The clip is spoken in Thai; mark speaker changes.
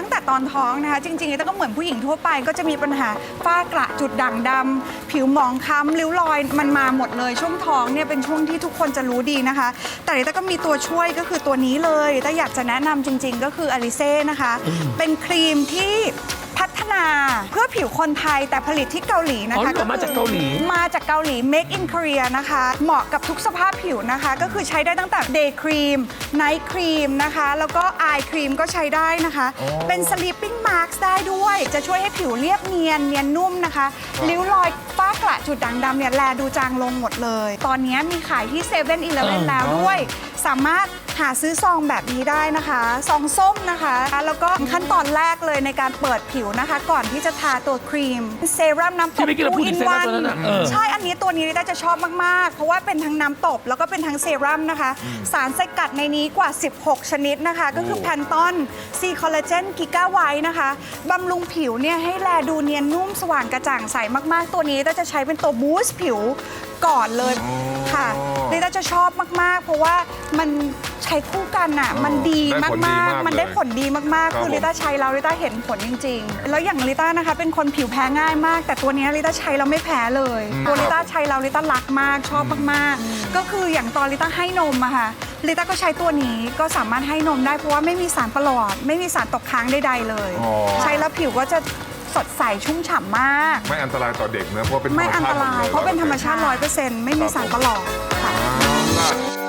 Speaker 1: ตั้งแต่ตอนท้องนะคะ จริงๆลิต้าก็เหมือนผู้หญิงทั่วไป ก็จะมีปัญหาฝ้ากระจุดด่างดำผิวหมองคล้ำริ้วรอยมันมาหมดเลย ช่วงท้องเนี่ยเป็นช่วงที่ทุกคนจะรู้ดีนะคะ แต่ลิต้าก็มีตัวช่วยก็คือตัวนี้เลยลิต้าอยากจะแนะนำจริง ๆ ก็คืออลิเซ่นะคะ เป็นครีมที่พัฒ นาเพื่อผิวคนไทยแต่ผลิตที่เกาหลีนะ
Speaker 2: อ๋อ
Speaker 1: คะ
Speaker 2: เหรอมาจากเกาหลี
Speaker 1: มาจากเกาหลี Make in Korea นะคะ เหมาะกับทุกสภาพผิวนะคะ ก็คือใช้ได้ตั้งแต่ Day Cream Night Cream นะคะ แล้วก็ Eye Cream ก็ใช้ได้นะคะ เป็น Sleeping Mask ได้ด้วย จะช่วยให้ผิวเรียบเนียนเนียนนุ่มนะคะริ้วรอยฝ้ากระจุดด่างดำเนี่ยแลดูจางลงหมดเลย ตอนนี้มีขายที่7 e เ e ่ e อ
Speaker 2: อ
Speaker 1: แล้วด้วย สามารถ หาซื้อซองแบบนี้ได้นะคะซองส้มนะคะ แล้วก็ขั้นตอนแรกเลยในการเปิดผิวนะคะ ก่อนที่จะทาตัวครีมเซรั่มน้ำต
Speaker 2: ที่
Speaker 1: ก
Speaker 2: เมื่อกี้เราพูดถึงเซรั่มตัวนั้นน่ะเออ
Speaker 1: ใช่อันนี้ตัวนี้ลิต้าจะชอบมาก ๆ เพราะว่าเป็นทั้งน้ำตบ แล้วก็เป็นทั้งเซรั่มนะคะ สารสกัดในนี้กว่า 16 ชนิดนะคะ ก็คือแพนตอนซีคอลลาเจนกิก้าไวนะคะบำรุงผิวเนี่ยให้แลดูเนียนนุ่มสว่างกระจ่างใสมาก ๆ ตัวนี้ลิต้าจะใช้เป็นตัวบูสต์ผิวก่อนเลยค่ะ ลิต้าจะชอบมาก ๆ เพราะว่ามันใช้คู่กันอะ มันดี
Speaker 3: ได้ผลดี
Speaker 1: มาก
Speaker 3: มาก
Speaker 1: ๆ มันได้
Speaker 3: เลย
Speaker 1: ผลดีมาก
Speaker 3: ครั
Speaker 1: ๆ
Speaker 3: บ
Speaker 1: คือ
Speaker 3: ผม
Speaker 1: ลิต้าใช้แล้วลิต้าเห็นผลจริง ๆ แล้วอย่างลิต้านะคะ เป็นคนผิวแพ้ง่ายมาก แต่ตัวเนี้ยลิต้าใช้แล้วไม่แพ้เลย ตัวลิต้าใช้แล้วลิต้ารักมาก ชอบมาก ๆ ก็คืออย่างตอนลิต้าให้นมอะค่ะลิต้าก็ใช้ตัวนี้ก็สามารถให้นมได้เพราะว่าไม่มีสารประหลอด ไม่มีสารตกค้างใดๆเลย
Speaker 3: อ๋อ
Speaker 1: ใช้แล้วผิวก็จะ สดใสชุ่มฉ่ำมาก
Speaker 3: ไม่อันตรายต่อเด็กนะเพราะว่าเป็นธรร
Speaker 1: ไม่
Speaker 3: ม
Speaker 1: อัน
Speaker 3: ชา
Speaker 1: ต
Speaker 3: ติหมด
Speaker 1: ราย
Speaker 3: ล
Speaker 1: เพราะเป็นธรรมชาติร้อยเปอร์เซ็นต์ไม่มีสารประหลอดค่ะ
Speaker 3: เอาล่ะ